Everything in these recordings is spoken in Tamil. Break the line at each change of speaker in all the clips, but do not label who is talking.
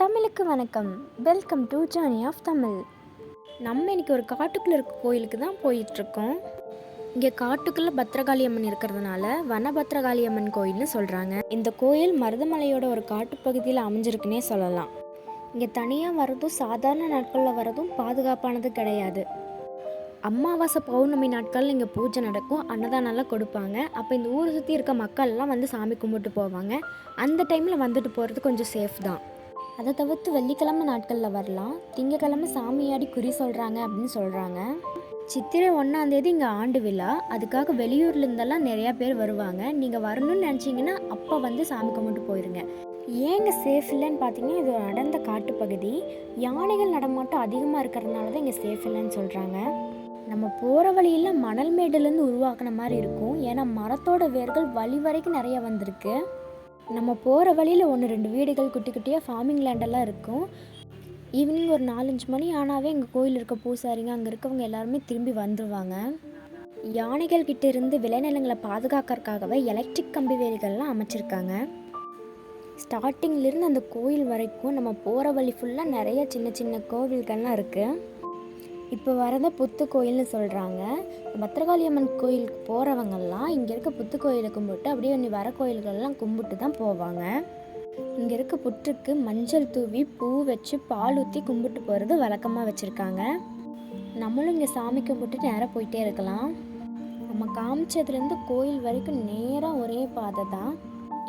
தமிழுக்கு வணக்கம். Welcome to journey of Tamil நம்ம இன்றைக்கி ஒரு காட்டுக்குள்ளே இருக்க கோயிலுக்கு தான் போயிட்டுருக்கோம். இங்கே காட்டுக்குள்ளே பத்ரகாளி அம்மன் இருக்கிறதுனால வனபத்ரகாளி அம்மன் கோயில்னு சொல்கிறாங்க இந்த கோயில் மருதமலையோட ஒரு காட்டுப்பகுதியில் அமைஞ்சிருக்குன்னே சொல்லலாம். இங்கே தனியாக வர்றதும் சாதாரண நாட்களில் வர்றதும் பாதுகாப்பானது கிடையாது. அமாவாசை பௌர்ணமி நாட்களில் இங்கே பூஜை நடக்கும் அன்னதானம்லாம் கொடுப்பாங்க. அப்போ இந்த ஊரை சுற்றி இருக்க மக்கள்லாம் வந்து சாமி கும்பிட்டு போவாங்க. அந்த டைமில் வந்துட்டு போகிறது கொஞ்சம் சேஃப் தான். அதை தவிர்த்து வெள்ளிக்கிழமை நாட்களில் வரலாம். திங்கக்கிழமை சாமியாடி குறி சொல்கிறாங்க அப்படின்னு சொல்கிறாங்க சித்திரை ஒன்றாந்தேதி இங்கே ஆண்டு விழா. அதுக்காக வெளியூர்லேருந்தெல்லாம் நிறையா பேர் வருவாங்க. நீங்கள் வரணும்னு நினச்சிங்கன்னா அப்போ வந்து சாமி கும்பிட்டு போயிருங்க. ஏங்க சேஃப் இல்லைன்னு பார்த்தீங்கன்னா இது ஒரு அடர்ந்த காட்டுப்பகுதி யானைகள் நடமாட்டம் அதிகமாக இருக்கிறதுனால தான் இங்கே சேஃப் இல்லைன்னு சொல்கிறாங்க நம்ம போகிற வழியில் மணல் மேடுலேருந்து உருவாக்குன மாதிரி இருக்கும். ஏன்னா மரத்தோட வேர்கள் வழி வரைக்கும் நிறைய வந்திருக்கு. நம்ம போகிற வழியில் ஒன்று ரெண்டு வீடுகள் குட்டி குட்டியாக ஃபார்மிங் லேண்டெல்லாம் இருக்கும். ஈவினிங் ஒரு நாலஞ்சு மணி ஆனாவே எங்கள் கோயில் இருக்க பூசாரிங்க அங்கே இருக்கவங்க எல்லாருமே திரும்பி வந்துடுவாங்க யானைகள் கிட்ட இருந்து விளைநிலங்களை பாதுகாக்கறதுக்காகவே எலக்ட்ரிக் கம்பி வேலிகள்லாம் அமைச்சிருக்காங்க. ஸ்டார்டிங்லேருந்து அந்த கோயில் வரைக்கும் நம்ம போகிற வழி ஃபுல்லாக நிறைய சின்ன சின்ன கோவில்கள்லாம் இருக்குது இப்போ வரத புத்து கோயில்னு சொல்கிறாங்க பத்திரகாளி அம்மன் கோயிலுக்கு போகிறவங்கெல்லாம் இங்கே இருக்க புத்து கோயிலை கும்பிட்டு அப்படியே இனி வர கோயில்கள்லாம் கும்பிட்டு தான் போவாங்க. இங்கே இருக்க புற்றுக்கு மஞ்சள் தூவி பூ வச்சு பால் ஊற்றி கும்பிட்டு போகிறது வழக்கமாக வச்சுருக்காங்க. நம்மளும் இங்கே சாமி கும்பிட்டு நேராக போயிட்டே இருக்கலாம். நம்ம காமிச்சதுலேருந்து கோயில் வரைக்கும் நேராக ஒரே பாதை தான்.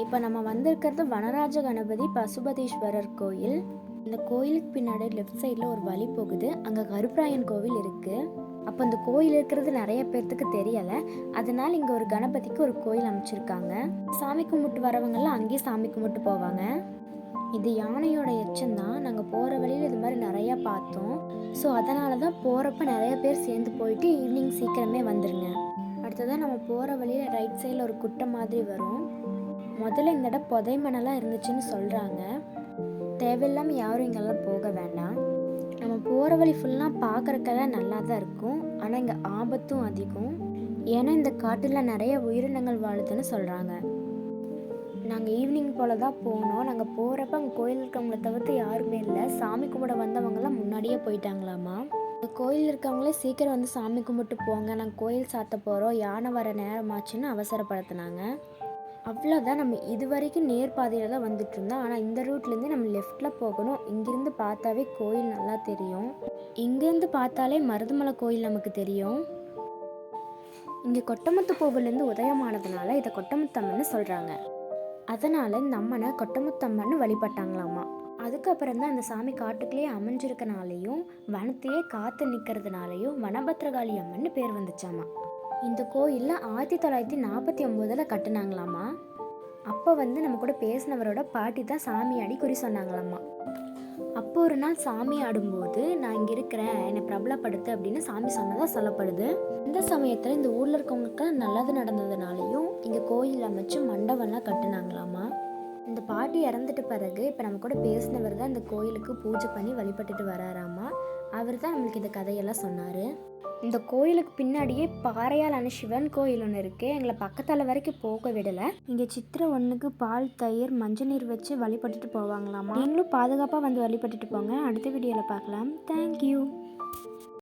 இப்போ நம்ம வந்திருக்கிறது வனராஜ கணபதி பசுபதீஸ்வரர் கோயில். இந்த கோயிலுக்கு பின்னாடி லெஃப்ட் சைடில் ஒரு வழி போகுது. அங்கே கருப்பராயன் கோவில் இருக்குது அப்போ இந்த கோயில் இருக்கிறது நிறைய பேர்த்துக்கு தெரியலை. அதனால் இங்கே ஒரு கணபதிக்கு ஒரு கோயில் அமைச்சிருக்காங்க. சாமி கும்பிட்டு வரவங்கெல்லாம் அங்கேயே சாமி கும்பிட்டு போவாங்க. இது யானையோட எச்சம் தான். நாங்கள் போகிற வழியில் இது மாதிரி நிறையா பார்த்தோம். ஸோ அதனால தான் போகிறப்ப நிறைய பேர் சேர்ந்து போயிட்டு ஈவினிங் சீக்கிரமே வந்துடுங்க அடுத்ததாக நம்ம போகிற வழியில் ரைட் சைடில் ஒரு குட்டை மாதிரி வரும். முதல்ல இந்த இடம் புதை மணலாக இருந்துச்சுன்னு சொல்கிறாங்க தேவையில்லாமல் யாரும் இங்கெல்லாம் போக வேண்டாம். நம்ம போகிற வழி ஃபுல்லாக பார்க்குறக்கெல்லாம் நல்லா தான் இருக்கும். ஆனால் இங்கே ஆபத்தும் அதிகம். ஏன்னா இந்த காட்டில் நிறைய உயிரினங்கள் வாழுதுன்னு சொல்கிறாங்க நாங்கள் ஈவினிங் போல் தான் போனோம். நாங்கள் போகிறப்ப அங்கே கோயில் இருக்கவங்கள தவிர்த்து யாருமே இல்லை. சாமி கும்பிட வந்தவங்கலாம் முன்னாடியே போயிட்டாங்களாமா? இந்த கோயில் இருக்கவங்களே சீக்கிரம் வந்து சாமி கும்பிட்டு போங்க. நாங்கள் கோயில் சாத்த போகிறோம் யானை வர நேரமாச்சுன்னு அவசரப்படுத்தினாங்க. அவ்வளோதான் நம்ம இது வரைக்கும் நேர் பாதையில் தான் வந்துட்டு இருந்தோம். ஆனால் இந்த ரூட்லேருந்து நம்ம லெஃப்டில் போகணும். இங்கேருந்து பார்த்தாவே கோயில் நல்லா தெரியும். இங்கேருந்து பார்த்தாலே மருதமலை கோயில் நமக்கு தெரியும். இங்கே கொட்டமுத்து கோவிலேருந்து உதயமானதுனால இதை கொட்டமுத்தம்மன்னு சொல்கிறாங்க அதனால் இந்த அம்மனை கொட்டமுத்தம்மன்னு வழிபட்டாங்களாமா. அதுக்கப்புறம் தான் அந்த சாமி காட்டுக்குள்ளேயே அமைஞ்சிருக்கனாலையும் வனத்தையே காத்து நிற்கிறதுனாலையும் வனபத்ரகாளி அம்மன்னு பேர் வந்துச்சாமா. இந்த கோயிலில் ஆயிரத்தி தொள்ளாயிரத்தி நாற்பத்தி ஒம்போதில் கட்டினாங்களாமா? அப்போ வந்து நம்ம கூட பேசினவரோட பாட்டி தான் சாமி ஆடி குறி சொன்னாங்களாமா? அப்போ ஒரு நாள் சாமி ஆடும்போது நான் இங்கே இருக்கிறேன் என்னை பிரபலப்படுத்து அப்படின்னு சாமி சொன்னதாக சொல்லப்படுது. இந்த சமயத்தில் இந்த ஊரில் இருக்கவங்களுக்கு நல்லது நடந்ததுனாலையும் இங்கே கோயில் அமைச்சு மண்டபம்லாம் கட்டினாங்களாமா? இந்த பாட்டி இறந்துட்டு பிறகு இப்போ நம்ம கூட பேசினவர் தான் இந்த கோயிலுக்கு பூஜை பண்ணி வழிபட்டுட்டு வராராமா? அவர் தான் நம்மளுக்கு இந்த கதையெல்லாம் சொன்னார். இந்த கோயிலுக்கு பின்னாடியே பாறையாலான சிவன் கோயில் ஒன்று இருக்குது எங்களை பக்கத்தால் வரைக்கும் போக விடலை. இங்கே சித்திரை ஒன்றுக்கு பால் தயிர் மஞ்சள் நீர் வச்சு வழிபட்டுட்டு போவாங்களாமா? நீங்களும் பாதுகாப்பாக வந்து வழிபட்டுட்டு போங்க. அடுத்த வீடியோவில் பார்க்கலாம். தேங்க்யூ